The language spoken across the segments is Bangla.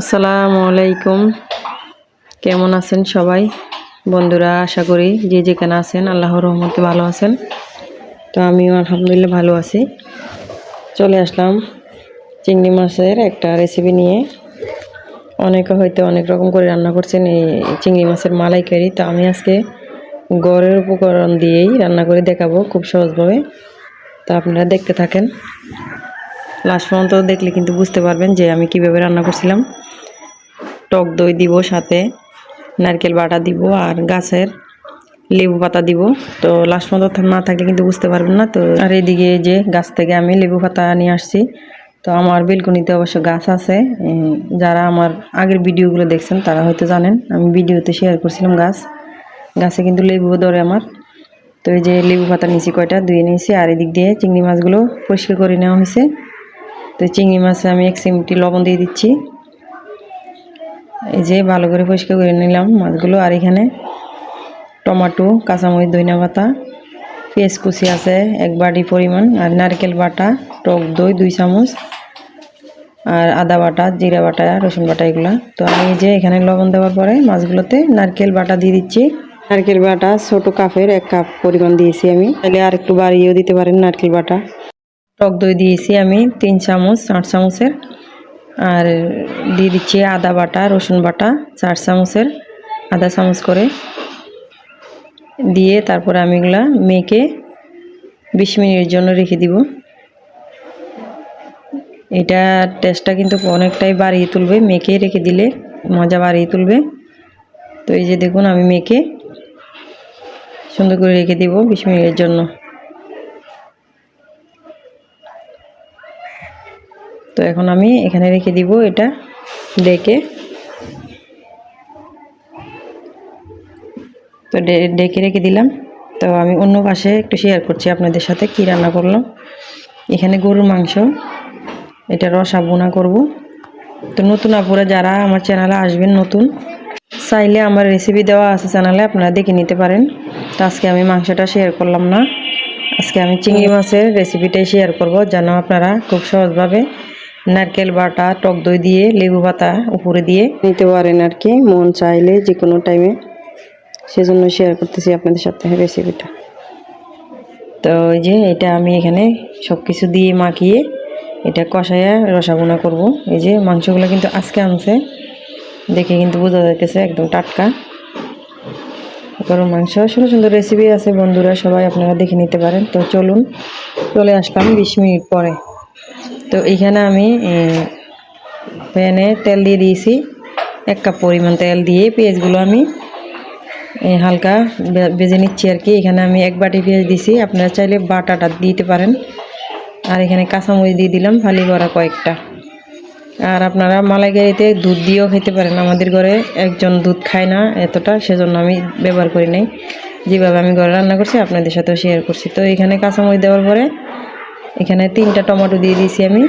আসসালামু আলাইকুম। কেমন আছেন সবাই? বন্ধুরা, আশা করি যে যেখানে আছেন, আল্লাহর রহমতে ভালো আছেন। তো আমিও আলহামদুলিল্লাহ ভালো আছি। চলে আসলাম চিংড়ি মাছের একটা রেসিপি নিয়ে। অনেকে হয়তো অনেক রকম করে রান্না করছেন এই চিংড়ি মাছের মালাইকারি। তো আমি আজকে গড়ের উপকরণ দিয়েই রান্না করে দেখাবো খুব সহজভাবে। তো আপনারা দেখতে থাকেন। লাস্ট পর্যন্ত দেখলে কিন্তু বুঝতে পারবেন যে আমি কীভাবে রান্না করছিলাম। টক দই দিব সাথে, নারকেল বাটা দিব আর গাছের লেবু পাতা দিব। তো লাস্ট পর্যন্ত না থাকলে কিন্তু বুঝতে পারবেন না। তো আর এদিকে যে গাছ থেকে আমি লেবু পাতা নিয়ে আসছি। তো আমার বেলকুনিতে অবশ্য গাছ আছে। যারা আমার আগের ভিডিওগুলো দেখছেন তারা হয়তো জানেন, আমি ভিডিওতে শেয়ার করছিলাম গাছ। গাছে কিন্তু লেবু ধরে আমার। তো এই যে লেবু পাতা নিয়েছি কয়টা? ধুয়ে নিয়েছি। আর এদিক দিয়ে চিংড়ি মাছগুলো পরিষ্কার করে নেওয়া হয়েছে। তো চিংড়ি মাছে আমি এক চিমটি লবণ দিয়ে দিচ্ছি। এই যে ভালো করে পরিষ্কার করে নিলাম মাছগুলো, আর এখানে টমাটো, কাঁচামরিচ দইনা পাতা, পেঁয়াজ কুচি আছে, এক বাটি পরিমাণ, আর নারকেল বাটা, টক দই, দুই চামচ, আর আদা বাটা, জিরা বাটা, রসুন বাটা এগুলো। তো আমি এই যে এখানে লবণ দেওয়ার পরে মাছগুলোতে নারকেল বাটা দিয়ে দিচ্ছি। নারকেল বাটা ছোট কাপের এক কাপ পরিমাণ দিয়েছি আমি। তাহলে আর একটু বাড়িয়েও দিতে পারেন নারকেল বাটা। টক দই দিয়েছি আমি তিন চামচ, আট চামচের। আর দিয়ে দিচ্ছি আদা বাটা, রসুন বাটা, চার চামচের আধা চামচ করে। দিয়ে তারপরে আমি এগুলা মেখে বিশ মিনিটের জন্য রেখে দিব। এটা টেস্টটা কিন্তু অনেকটাই বাড়িয়ে তুলবে। মেখে রেখে দিলে মজা বাড়িয়ে তুলবে। তো এই যে দেখুন, আমি মেখে সুন্দর করে রেখে দিব বিশ মিনিটের জন্য। তো এখন আমি এখানে রেখে দিব এটা ডেকে। তো ডেকে রেখে দিলাম। তো আমি অন্য পাশে একটু শেয়ার করছি আপনাদের সাথে কি রান্না করলাম। এখানে গরুর মাংস, এটা রসা বোনা করব। তো নতুন আপুরা যারা আমার চ্যানেলে আসবেন নতুন, চাইলে আমার রেসিপি দেওয়া আছে চ্যানেলে আপনারা দেখে নিতে পারেন। তো আজকে আমি মাংসটা শেয়ার করলাম না। আজকে আমি চিংড়ি মাছের রেসিপিটাই শেয়ার করব, যেন আপনারা খুব সহজভাবে নারকেল বাটা টক দই দিয়ে লেবু পাতা উপরে দিয়ে। নিতে পারেন আর কি মন চাইলে যে কোনো টাইমে সেজন্য শেয়ার করতেছি আপনাদের সাথে রেসিপিটা তো ওই যে এটা আমি এখানে সব কিছু দিয়ে মাখিয়ে এটা কষাইয়া রসাবোনা করব। এই যে মাংসগুলো কিন্তু আজকে আনছে দেখে কিন্তু বোঝা যাইতেছে একদম টাটকা। গরুর মাংস সুন্দর সুন্দর রেসিপি আছে বন্ধুরা সবাই আপনারা দেখে নিতে পারেন। তো চলুন চলে আসলাম বিশ মিনিট পরে। তো এইখানে আমি প্যানে তেল দিয়ে দিয়েছি। এক কাপ পরিমাণ তেল দিয়ে পেঁয়াজগুলো আমি হালকা বেজে নিচ্ছি আর কি। এখানে আমি এক বাটি পেঁয়াজ দিছি আপনারা চাইলে বাটাটা দিতে পারেন। আর এখানে কাঁচামরিচ দিয়ে দিলাম, ফালি করা কয়েকটা। আর আপনারা মালাইকারিতে দুধ দিয়েও খেতে পারেন। আমাদের ঘরে একজন দুধ খায় না এতটা, সেজন্য আমি ব্যবহার করি নাই। যেভাবে আমি ঘরে রান্না করছি, আপনাদের সাথেও শেয়ার করছি। তো এখানে কাঁচামরিচ দেওয়ার পরে এখানে তিনটা টমেটো দিয়ে দিয়েছি আমি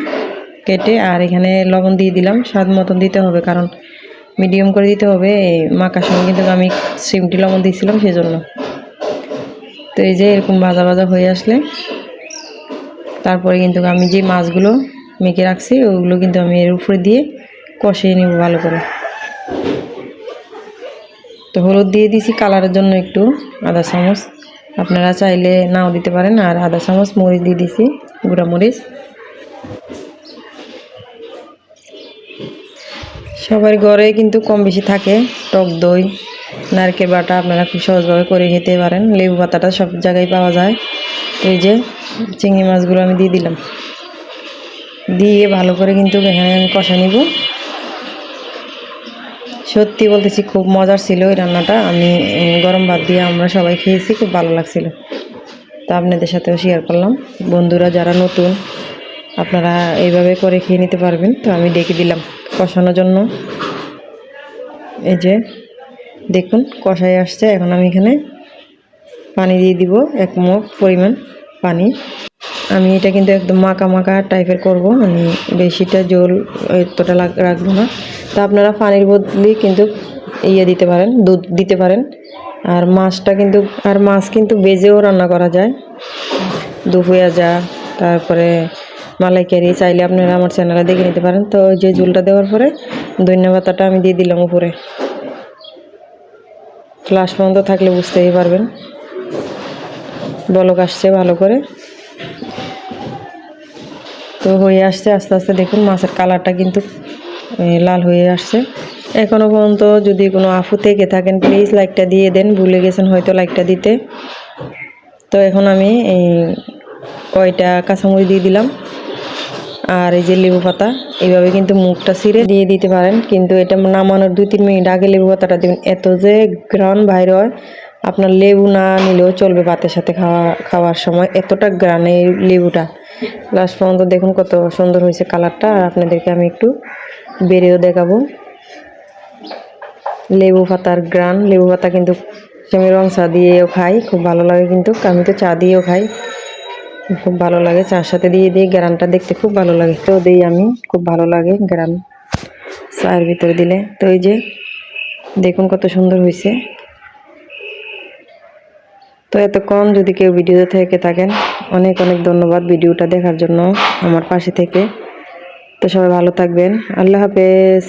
কেটে, আর এখানে লবণ দিয়ে দিলাম। স্বাদ মতন দিতে হবে, কারণ মিডিয়াম করে দিতে হবে। এই মাখার সময় কিন্তু আমি সিমটি লবণ দিয়েছিলাম সেই জন্য তো এই যে এরকম ভাজা ভাজা হয়ে আসলে, তারপরে কিন্তু আমি যে মাছগুলো মেখে রাখছি, ওগুলো কিন্তু আমি এর উপরে দিয়ে কষিয়ে নেব ভালো করে। তো হলুদ দিয়ে দিছি কালারের জন্য একটু আদা চামচ। আপনারা চাইলে নাও দিতে পারেন আর আধা চামচ, মরিচ দিয়ে দিছি, গুঁড়া মরিচ। সবার ঘরে কিন্তু কম বেশি থাকে টক দই, নারকেল বাটা, আপনারা খুব সহজভাবে করে খেতে পারেন। লেবু পাতাটা সব জায়গায় পাওয়া যায়। এই যে চিংড়ি মাছগুলো আমি দিয়ে দিলাম। দিয়ে ভালো করে কিন্তু এখানে আমি কষা নিব। সত্যি বলতেছি, খুব মজার ছিল এই রান্নাটা। আমি গরম ভাত দিয়ে আমরা সবাই খেয়েছি, খুব ভালো লাগছিল। তো আপনাদের সাথেও শেয়ার করলাম। বন্ধুরা যারা নতুন, আপনারা এইভাবে করে খেয়ে নিতে পারবেন। তো আমি ডেকে দিলাম কষানোর জন্য। এই যে, দেখুন কষাই আসছে। এখন আমি এখানে পানি দিয়ে দিব, এক মগ পরিমাণ পানি। আমি এটা কিন্তু একদম মাখা মাখা টাইপের করব। আমি বেশিটা জল এতটা রাখব না। তা আপনারা পানির বদলে কিন্তু ইয়ে দিতে পারেন, দুধ দিতে পারেন। আর মাছটা কিন্তু, আর মাছ কিন্তু বেজেও রান্না করা যায়। দুপুয়া যা, তারপরে মালাইকারি চাইলে আপনারা আমার চ্যানেলে দেখে নিতে পারেন। তো যে ঝোলটা দেওয়ার পরে ধন্যবাদটা আমি দিয়ে দিলাম উপরে। ক্লাস পর্যন্ত থাকলে বুঝতেই পারবেন। বলক আসছে ভালো করে। তো হয়ে আসছে, আস্তে আস্তে দেখুন মাছের কালারটা কিন্তু লাল হয়ে আসছে। এখনও পর্যন্ত যদি কোনো আফু থেকে থাকেন প্লিজ লাইকটা দিয়ে দেন, ভুলে গেছেন হয়তো লাইকটা দিতে। তো এখন আমি এই কয়টা কাঁচামরিচ দিয়ে দিলাম। আর এই যে লেবু পাতা, এইভাবে কিন্তু মুখটা ছিঁড়ে দিয়ে দিতে পারেন। কিন্তু এটা নামানোর দুই তিন মিনিট আগে লেবু পাতাটা দেবেন। এত যে গ্রান বাইর হয়, আপনার লেবু না নিলেও চলবে ভাতের সাথে খাওয়া, খাওয়ার সময়। এতটা গ্রান এই লেবুটা। লাস্ট পর্যন্ত দেখুন কত সুন্দর হয়েছে কালারটা, আর আপনাদেরকে আমি একটু বেড়েও দেখাবো। লেবু পাতার গ্রান লেবু পাতা কিন্তু আমি রং চা দিয়েও খাই, খুব ভালো লাগে কিন্তু, আমি তো চা দিয়েও খাই। খুব ভালো লাগে, চার সাথে দিয়ে দিয়ে গ্রানটা দেখতে খুব ভালো লাগে। তো দিই আমি, খুব ভালো লাগে গ্রান চায়ের ভিতরে দিলে। তো এই যে, দেখুন কত সুন্দর হয়েছে। তো এতক্ষণ যদি কেউ ভিডিওতে থেকে থাকেন অনেক অনেক ধন্যবাদ ভিডিওটা দেখার জন্য আমার পাশে থেকে। তো সবাই ভালো থাকবেন। আল্লাহ হাফেজ।